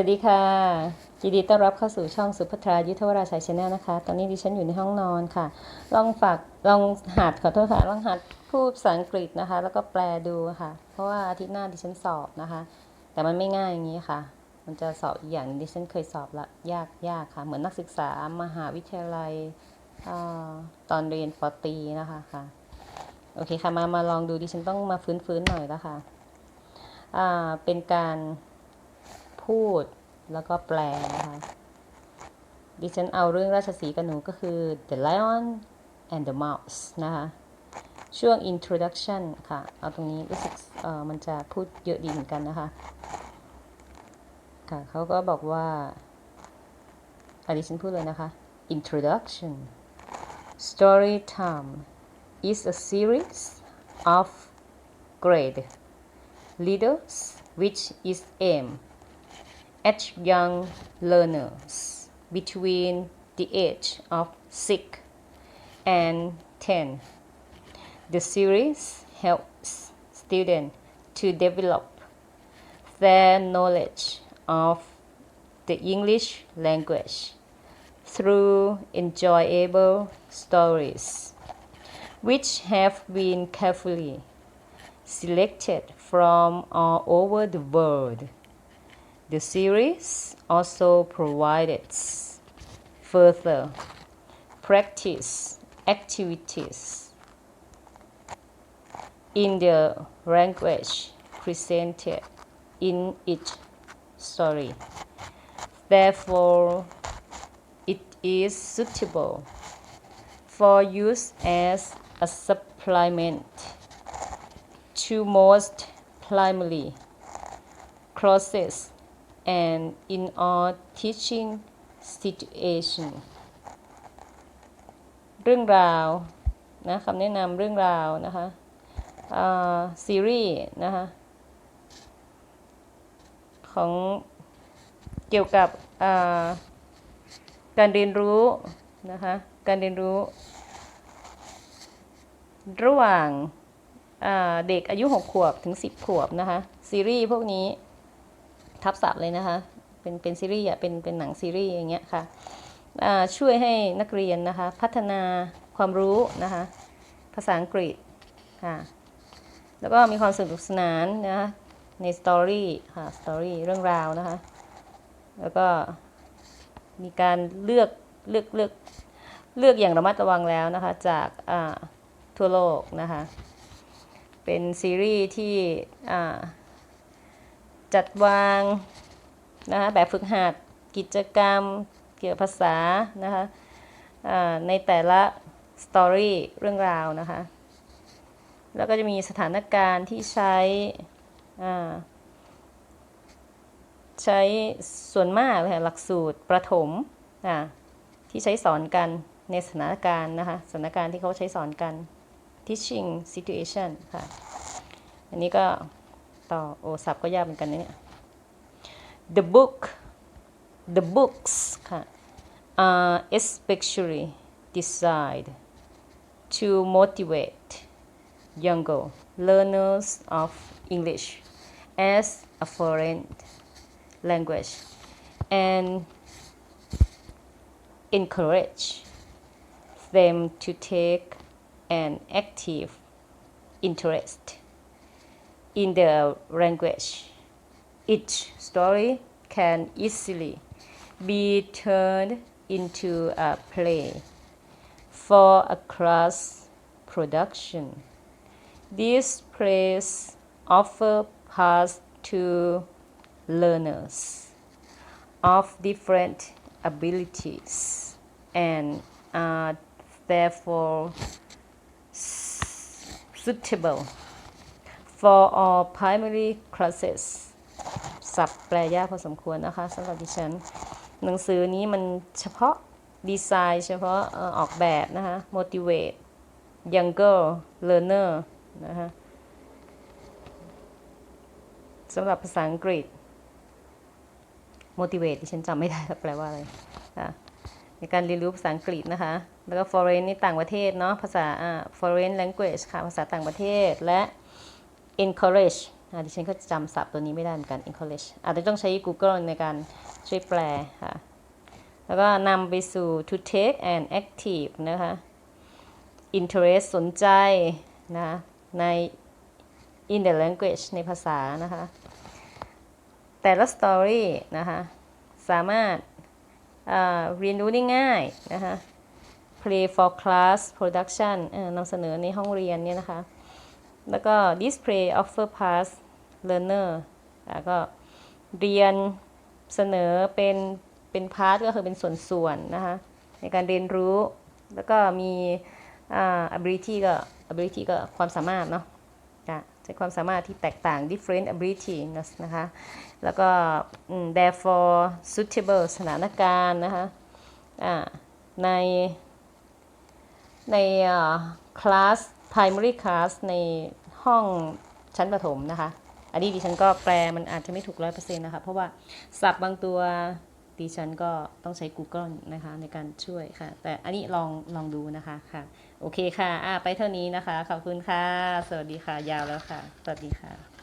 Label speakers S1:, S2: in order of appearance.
S1: วัสดีค่ะยินดีต้อนรับเข้าสู่ช่องสุภัทรายุทธวราชัยชแนลนะคะ ตอนนี้ดิฉันอยู่ในห้องนอนค่ะ ลองฝากลองหัดขอโทษค่ะ ลองหัดพูดภาษาอังกฤษนะคะ แล้วก็แปลดูค่ะ เพราะว่าอาทิตย์หน้าดิฉันสอบนะคะ แต่มันไม่ง่ายอย่างนี้ค่ะ มันจะสอบอีกอย่างดิฉันเคยสอบละยากยากค่ะ เหมือนนักศึกษามหาวิทยาลัยอตอนเรียนปตีนะคะค่ะ โอเคค่ะ มามาลองดูดิฉันต้องมาฟื้นๆหน่อยแล้วค่ะ อ่า เป็นการ พูดแล้วก็แปลนะคะ ดิฉันเอาเรื่องราชสีกับหนูก็คือ The Lion and the Mouse นะคะ ช่วง introduction ค่ะ เอาตรงนี้รู้สึกเออมันจะพูดเยอะดีเหมือนกันนะคะ ค่ะเขาก็บอกว่าอดิฉันพูดเลยนะคะ introduction story time is a series of grade leaders which is aimed at young learners between the age of 6 and 10. The series helps students to develop their knowledge of the English language through enjoyable stories, which have been carefully selected from all over the world. The series also provides further practice activities in the language presented in each story. Therefore, it is suitable for use as a supplement to most primary courses and in all teaching situation เรื่องราวนะคำแนะนำเรื่องราวนะคะอ่าซีรีส์นะคะของเกี่ยวกับอ่าการเรียนรู้นะคะการเรียนรู้ ระหว่างอ่าเด็กอายุ 6 ขวบถึง 10 ขวบนะคะซีรีส์พวกนี้ ทับศัพท์เลยนะคะ เป็นเป็นซีรีส์อะเป็นเป็นหนังซีรีส์อย่างเงี้ยค่ะช่วยให้นักเรียนนะคะ พัฒนาความรู้นะคะ ภาษาอังกฤษค่ะ แล้วก็มีความสนุกสนานนะคะในสตอรี่ค่ะสตอรี่เรื่องราวนะคะ แล้วก็มีการเลือกเลือกเลือกเลือกอย่างระมัดระวังแล้วนะคะ จากทั่วโลกนะคะ เป็นซีรีส์ที่ จัดวางนะคะแบบฝึกหัดกิจกรรมเกี่ยวกับภาษานะคะในแต่ละสตอรี่เรื่องราวนะคะ แล้วก็จะมีสถานการณ์ที่ใช้ใช้ส่วนมากเลยหลักสูตรประถมที่ใช้สอนกันในสถานการณ์นะคะสถานการณ์ที่เขาใช้สอนกัน teaching situation ค่ะ อันนี้ก็ ต่อโอศัพท์ก็ยากเหมือนกันนะเนี่ย the book the books ค่ะ are especially designed to motivate younger learners of English as a foreign language and encourage them to take an active interest in the language. Each story can easily be turned into a play for a class production. These plays offer paths to learners of different abilities and are therefore suitable for all primary classes สับแปลยากพอสมควรนะคะสำหรับดิฉัน หนังสือนี้มันเฉพาะดีไซน์เฉพาะออกแบบนะคะ motivate younger learner นะคะสำหรับภาษาอังกฤษ motivate ดิฉันจำไม่ได้แปลว่าอะไรในการเรียนรู้ภาษาอังกฤษนะคะ แล้วก็ foreign นี่ต่างประเทศเนาะภาษา foreign language ค่ะ ภาษาต่างประเทศและ encourage อาดิฉันก็จำศัพท์ตัวนี้ไม่ได้เหมือนกัน encourage อาจจะต้องใช้ Google ในการช่วยแปลค่ะ แล้วก็นำไปสู่ to take an active นะคะ interest สนใจนะใน in the language ในภาษานะคะ แต่ละ story นะคะ สามารถอ่าเรียนรู้ได้ง่ายนะคะ play for class production นำเสนอในห้องเรียนเนี่ยนะคะ แล้วก็ display offer pass learner แล้วก็เรียนเสนอเป็นเป็นพาร์ทก็คือเป็นส่วนๆนะคะในการเรียนรู้แล้วก็มีอ่า ability ก็ ability ก็ความสามารถเนาะจะใช้ความสามารถที่แตกต่าง different ability นะคะ แล้วก็ therefore suitable สถานการณ์นะคะในในคลาส primary class ในห้องชั้นประถมนะคะ อันนี้ดิฉันก็แปลมันอาจจะไม่ถูกร้อยเปอร์เซ็นต์นะคะ เพราะว่าศัพท์บางตัวดิฉันก็ต้องใช้ Google นะคะในการช่วยค่ะ แต่อันนี้ลองลองดูนะคะค่ะ โอเคค่ะอะไปเท่านี้นะคะ ขอบคุณค่ะ สวัสดีค่ะ ยาวแล้วค่ะ สวัสดีค่ะ